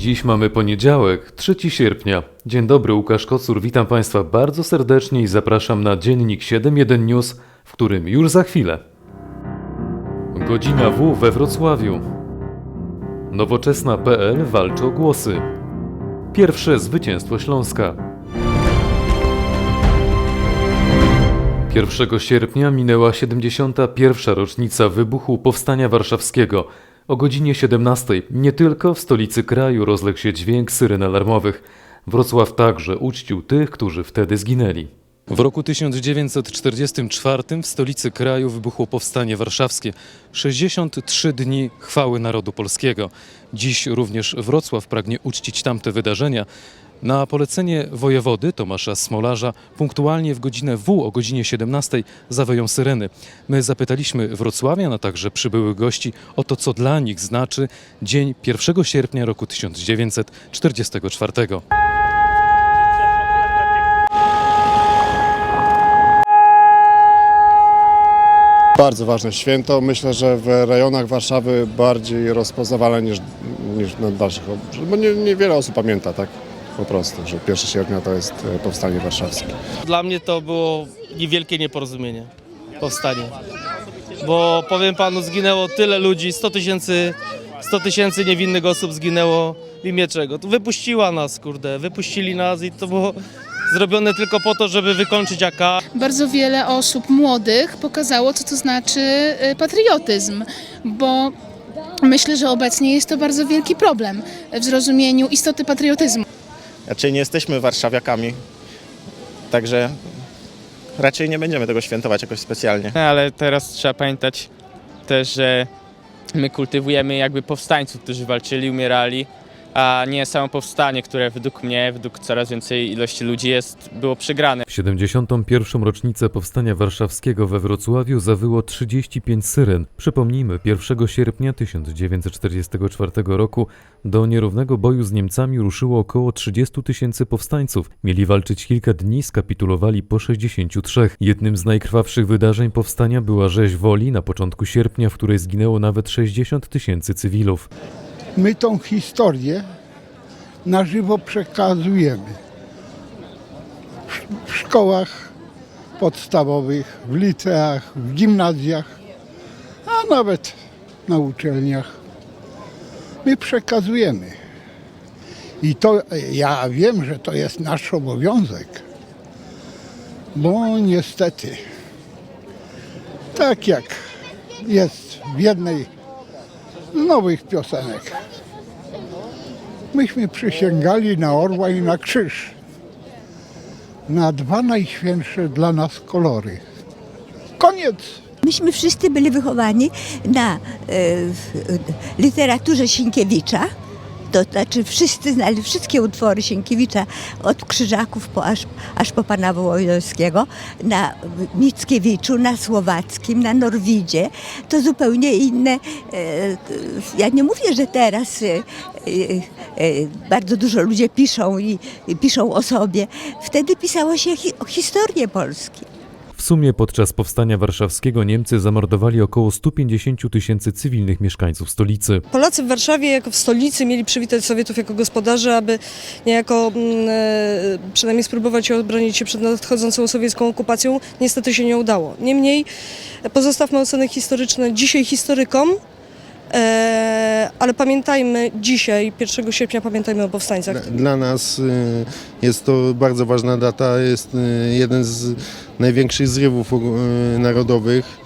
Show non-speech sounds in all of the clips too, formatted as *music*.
Dziś mamy poniedziałek, 3 sierpnia. Dzień dobry, Łukasz Kocur, witam Państwa bardzo serdecznie i zapraszam na dziennik 7.1 News, w którym już za chwilę. Godzina W we Wrocławiu. Nowoczesna.pl walczy o głosy. Pierwsze zwycięstwo Śląska. 1 sierpnia minęła 71. rocznica wybuchu Powstania Warszawskiego. O godzinie 17 nie tylko w stolicy kraju rozległ się dźwięk syren alarmowych. Wrocław także uczcił tych, którzy wtedy zginęli. W roku 1944 w stolicy kraju wybuchło Powstanie Warszawskie. 63 dni chwały narodu polskiego. Dziś również Wrocław pragnie uczcić tamte wydarzenia. Na polecenie wojewody Tomasza Smolarza punktualnie w godzinę W o godzinie 17 zawoją syreny. My zapytaliśmy Wrocławian, a także przybyłych gości o to, co dla nich znaczy dzień 1 sierpnia roku 1944. Bardzo ważne święto. Myślę, że w rejonach Warszawy bardziej rozpoznawalne niż, niż na dalszych. Bo nie- niewiele osób pamięta, tak? Po prostu, że 1 sierpnia to jest e, powstanie warszawskie. Dla mnie to było niewielkie nieporozumienie, powstanie. Bo powiem panu, zginęło tyle ludzi, 100 tysięcy 100 tysięcy niewinnych osób zginęło w imię czego? To wypuściła nas, kurde, wypuścili nas i to było zrobione tylko po to, żeby wykończyć AK. bardzo wiele osób młodych pokazało, co to znaczy y, patriotyzm, bo myślę, że obecnie jest to bardzo wielki problem w zrozumieniu istoty patriotyzmu. Raczej nie jesteśmy warszawiakami, także raczej nie będziemy tego świętować jakoś specjalnie. No, ale teraz trzeba pamiętać też, że my kultywujemy jakby powstańców, którzy walczyli, umierali, a nie samo powstanie, które według mnie, według coraz więcej ilości ludzi jest, było przegrane. W 71. rocznicę Powstania Warszawskiego we Wrocławiu zawyło 35 syren. Przypomnijmy, 1 sierpnia 1944 roku do nierównego boju z Niemcami ruszyło około 30 tysięcy powstańców. Mieli walczyć kilka dni, skapitulowali po 63. Jednym z najkrwawszych wydarzeń powstania była rzeź Woli na początku sierpnia, w której zginęło nawet 60 tysięcy cywilów. My tą historię na żywo przekazujemy w, szkołach podstawowych, w liceach, w gimnazjach, a nawet na uczelniach. My przekazujemy. I to ja wiem, że to jest nasz obowiązek, bo niestety, tak jak jest w jednej nowych piosenek. Myśmy przysięgali na orła i na krzyż. Na dwa najświętsze dla nas kolory. Koniec! Myśmy wszyscy byli wychowani na e, literaturze Sienkiewicza. To znaczy wszyscy znali wszystkie utwory Sienkiewicza od Krzyżaków po, aż, aż po pana Wołodzowskiego, na Mickiewiczu, na Słowackim, na Norwidzie. To zupełnie inne. E, ja nie mówię, że teraz e, e, bardzo dużo ludzie piszą i, piszą o sobie. Wtedy pisało się o historię Polski. W sumie podczas Powstania Warszawskiego Niemcy zamordowali około 150 tysięcy cywilnych mieszkańców stolicy. Polacy w Warszawie jako w stolicy mieli przywitać Sowietów jako gospodarzy, aby niejako mm, e, przynajmniej spróbować obronić się przed nadchodzącą sowiecką okupacją. Niestety się nie udało. Niemniej e, pozostawmy oceny historyczne dzisiaj historykom, ale pamiętajmy dzisiaj, 1 sierpnia pamiętajmy o powstańcach. Dla nas y, jest to bardzo ważna data, jest y, jeden z największych zrywów y, narodowych,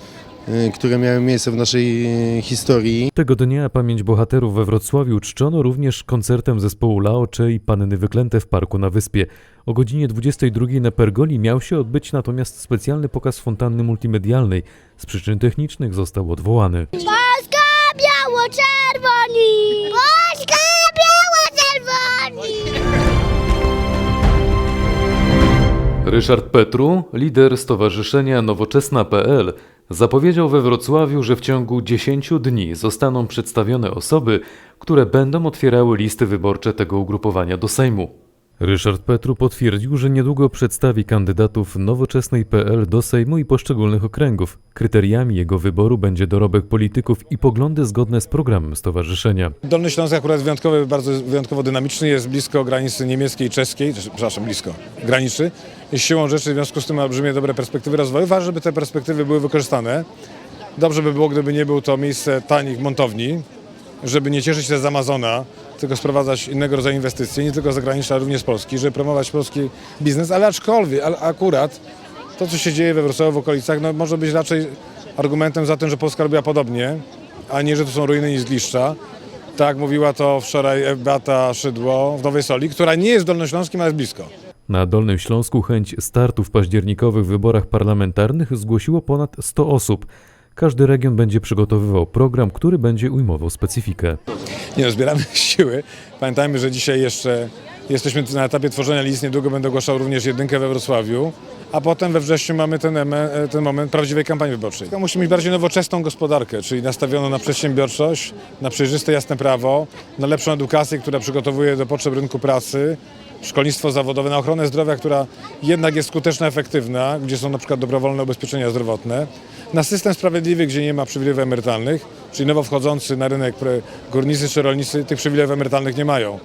które miały miejsce w naszej historii. Tego dnia pamięć bohaterów we Wrocławiu czczono również koncertem zespołu Laocze i Panny Wyklęte w Parku na Wyspie. O godzinie 22 na Pergoli miał się odbyć natomiast specjalny pokaz fontanny multimedialnej. Z przyczyn technicznych został odwołany. Biało-czerwoni! Polska biało-czerwoni! Ryszard Petru, lider Stowarzyszenia Nowoczesna.pl, zapowiedział we Wrocławiu, że w ciągu 10 dni zostaną przedstawione osoby, które będą otwierały listy wyborcze tego ugrupowania do Sejmu. Ryszard Petru potwierdził, że niedługo przedstawi kandydatów nowoczesnej PL do Sejmu i poszczególnych okręgów. Kryteriami jego wyboru będzie dorobek polityków i poglądy zgodne z programem stowarzyszenia. Dolny Śląsk akurat wyjątkowy, bardzo wyjątkowo dynamiczny, jest blisko granicy niemieckiej i czeskiej, przepraszam, blisko, graniczy. I siłą rzeczy w związku z tym ma olbrzymie dobre perspektywy rozwoju. Ważne, żeby te perspektywy były wykorzystane. Dobrze by było, gdyby nie był to miejsce tanich montowni, żeby nie cieszyć się z Amazona, tylko sprowadzać innego rodzaju inwestycje, nie tylko zagraniczne, ale również z Polski, żeby promować polski biznes, ale aczkolwiek, ale akurat to, co się dzieje we Wrocławiu, w okolicach, no, może być raczej argumentem za tym, że Polska robiła podobnie, a nie, że to są ruiny i zgliszcza. Tak mówiła to wczoraj Beata Szydło w Nowej Soli, która nie jest dolnośląskim, ale jest blisko. Na Dolnym Śląsku chęć startu w październikowych wyborach parlamentarnych zgłosiło ponad 100 osób. Każdy region będzie przygotowywał program, który będzie ujmował specyfikę. Nie, zbieramy *laughs* siły. Pamiętajmy, że dzisiaj jeszcze jesteśmy na etapie tworzenia list. Niedługo będę ogłaszał również jedynkę we Wrocławiu. A potem we wrześniu mamy ten, eme- ten moment prawdziwej kampanii wyborczej. Musimy mieć bardziej nowoczesną gospodarkę, czyli nastawioną na przedsiębiorczość, na przejrzyste, jasne prawo, na lepszą edukację, która przygotowuje do potrzeb rynku pracy, szkolnictwo zawodowe, na ochronę zdrowia, która jednak jest skuteczna, efektywna, gdzie są na przykład dobrowolne ubezpieczenia zdrowotne, na system sprawiedliwy, gdzie nie ma przywilejów emerytalnych, czyli nowo wchodzący na rynek górnicy czy rolnicy tych przywilejów emerytalnych nie mają.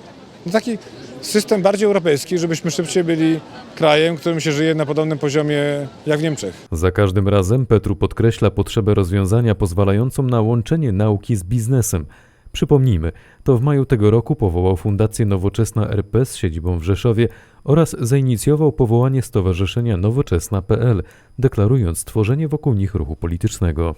No taki system bardziej europejski, żebyśmy szybciej byli krajem, którym się żyje na podobnym poziomie jak w Niemczech. Za każdym razem Petru podkreśla potrzebę rozwiązania pozwalającą na łączenie nauki z biznesem. Przypomnijmy, to w maju tego roku powołał Fundację Nowoczesna RP z siedzibą w Rzeszowie oraz zainicjował powołanie Stowarzyszenia Nowoczesna.pl, deklarując tworzenie wokół nich ruchu politycznego.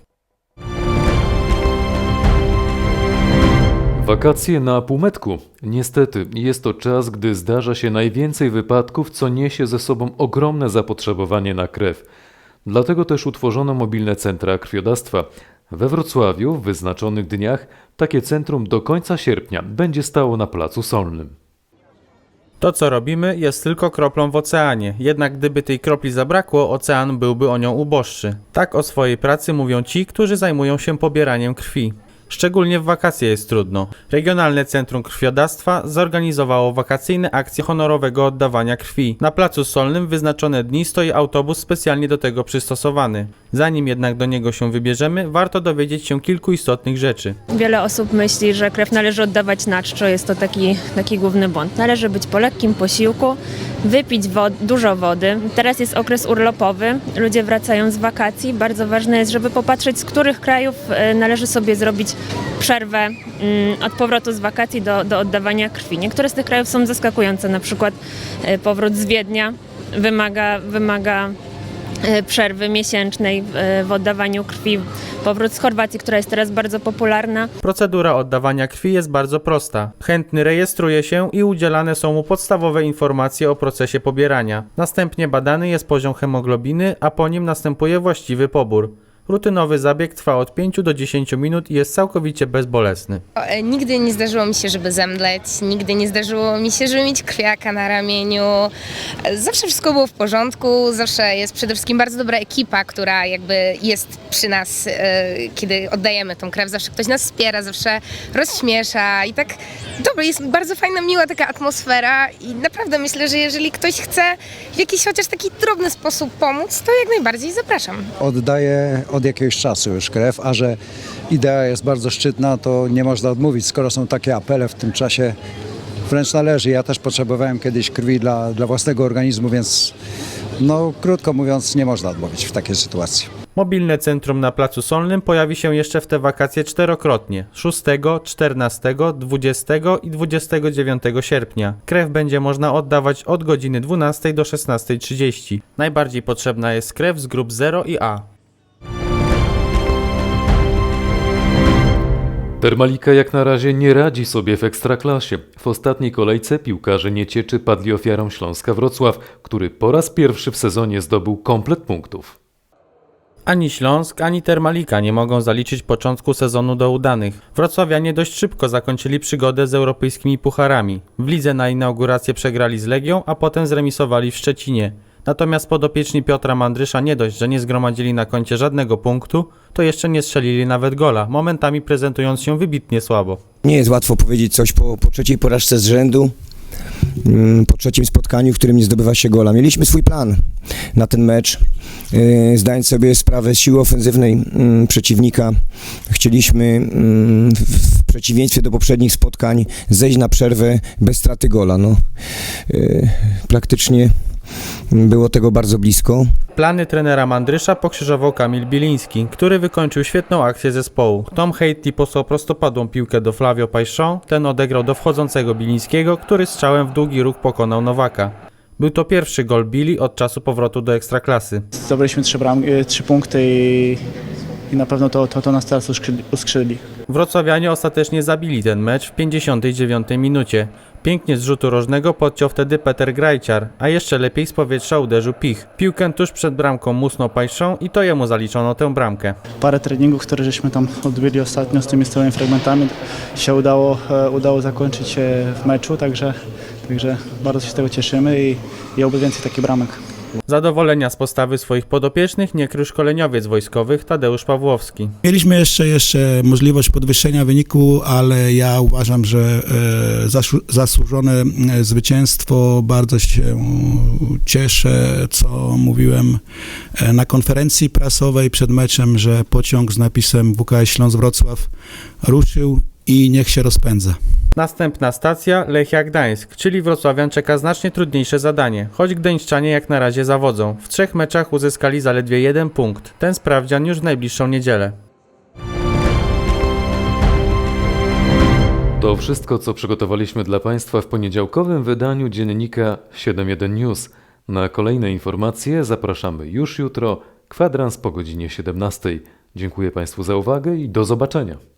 Wakacje na półmetku. Niestety, jest to czas, gdy zdarza się najwięcej wypadków, co niesie ze sobą ogromne zapotrzebowanie na krew. Dlatego też utworzono mobilne centra krwiodawstwa. We Wrocławiu w wyznaczonych dniach takie centrum do końca sierpnia będzie stało na Placu Solnym. To, co robimy, jest tylko kroplą w oceanie, jednak gdyby tej kropli zabrakło, ocean byłby o nią uboższy. Tak o swojej pracy mówią ci, którzy zajmują się pobieraniem krwi. Szczególnie w wakacje jest trudno. Regionalne Centrum Krwiodawstwa zorganizowało wakacyjne akcje honorowego oddawania krwi. Na Placu Solnym wyznaczone dni stoi autobus specjalnie do tego przystosowany. Zanim jednak do niego się wybierzemy, warto dowiedzieć się kilku istotnych rzeczy. Wiele osób myśli, że krew należy oddawać na czczo, jest to taki, taki główny błąd. Należy być po lekkim posiłku, wypić wod- dużo wody. Teraz jest okres urlopowy, ludzie wracają z wakacji. Bardzo ważne jest, żeby popatrzeć, z których krajów e, należy sobie zrobić przerwę mm, od powrotu z wakacji do, do oddawania krwi. Niektóre z tych krajów są zaskakujące, na przykład e, powrót z Wiednia wymaga, wymaga e, przerwy miesięcznej e, w oddawaniu krwi. Powrót z Chorwacji, która jest teraz bardzo popularna. Procedura oddawania krwi jest bardzo prosta. Chętny rejestruje się i udzielane są mu podstawowe informacje o procesie pobierania. Następnie badany jest poziom hemoglobiny, a po nim następuje właściwy pobór. Rutynowy zabieg trwa od 5 do 10 minut i jest całkowicie bezbolesny. E, Nigdy nie zdarzyło mi się, żeby zemdleć, nigdy nie zdarzyło mi się, żeby mieć krwiaka na ramieniu. E, Zawsze wszystko było w porządku, zawsze jest przede wszystkim bardzo dobra ekipa, która jakby jest przy nas, e, kiedy oddajemy tą krew. Zawsze ktoś nas wspiera, zawsze rozśmiesza i tak dobra, jest bardzo fajna, miła taka atmosfera i naprawdę myślę, że jeżeli ktoś chce w jakiś chociaż taki drobny sposób pomóc, to jak najbardziej zapraszam. oddaję od jakiegoś czasu już krew, a że idea jest bardzo szczytna, to nie można odmówić. Skoro są takie apele w tym czasie, wręcz należy. Ja też potrzebowałem kiedyś krwi dla, dla własnego organizmu, więc no krótko mówiąc nie można odmówić w takiej sytuacji. Mobilne centrum na Placu Solnym pojawi się jeszcze w te wakacje czterokrotnie 6, 14, 20 i 29 sierpnia. Krew będzie można oddawać od godziny 12 do 16.30. Najbardziej potrzebna jest krew z grup 0 i A. Termalika jak na razie nie radzi sobie w ekstraklasie. W ostatniej kolejce piłkarze Niecieczy padli ofiarą Śląska Wrocław, który po raz pierwszy w sezonie zdobył komplet punktów. Ani Śląsk, ani Termalika nie mogą zaliczyć początku sezonu do udanych. Wrocławianie dość szybko zakończyli przygodę z europejskimi pucharami. W lidze na inaugurację przegrali z Legią, a potem zremisowali w Szczecinie. Natomiast podopieczni Piotra Mandrysza nie dość, że nie zgromadzili na koncie żadnego punktu, to jeszcze nie strzelili nawet gola, momentami prezentując się wybitnie słabo. Nie jest łatwo powiedzieć coś po, po trzeciej porażce z rzędu. mm, po trzecim spotkaniu, w którym nie zdobywa się gola. Mieliśmy swój plan na ten mecz, y, zdając sobie sprawę z siły ofensywnej mm, przeciwnika. Chcieliśmy mm, w przeciwieństwie do poprzednich spotkań zejść na przerwę bez straty gola. No, y, praktycznie było tego bardzo blisko. Plany trenera Mandrysza pokrzyżował Kamil Biliński, który wykończył świetną akcję zespołu. Tom Haiti posłał prostopadłą piłkę do Flavio Pajszon, ten odegrał do wchodzącego Bilińskiego, który strzałem w długi ruch pokonał Nowaka. Był to pierwszy gol Billy od czasu powrotu do Ekstraklasy. Zdobyliśmy trzy, bram, y, trzy punkty i, i na pewno to, to, to nas teraz uskrzydli. Wrocławianie ostatecznie zabili ten mecz w 59 minucie. Pięknie z rzutu rożnego podciął wtedy Peter Grajciar, a jeszcze lepiej z powietrza uderzył Pich. Piłkę tuż przed bramką musnął Pajszą i to jemu zaliczono tę bramkę. Parę treningów, które żeśmy tam odbyli ostatnio z tymi stałymi fragmentami się udało, e, udało zakończyć e, w meczu, także, także bardzo się z tego cieszymy i, i oby więcej takich bramek. Zadowolenia z postawy swoich podopiecznych nie krył szkoleniowiec wojskowych Tadeusz Pawłowski. Mieliśmy jeszcze, jeszcze możliwość podwyższenia wyniku, ale ja uważam, że e, zasłu- zasłużone e, zwycięstwo. Bardzo się cieszę, co mówiłem e, na konferencji prasowej przed meczem, że pociąg z napisem WKS Śląsk Wrocław ruszył i niech się rozpędza. Następna stacja Lechia Gdańsk, czyli Wrocławian czeka znacznie trudniejsze zadanie, choć gdańszczanie jak na razie zawodzą. W trzech meczach uzyskali zaledwie jeden punkt. Ten sprawdzian już w najbliższą niedzielę. To wszystko, co przygotowaliśmy dla Państwa w poniedziałkowym wydaniu dziennika 7.1 News. Na kolejne informacje zapraszamy już jutro, kwadrans po godzinie 17. Dziękuję Państwu za uwagę i do zobaczenia.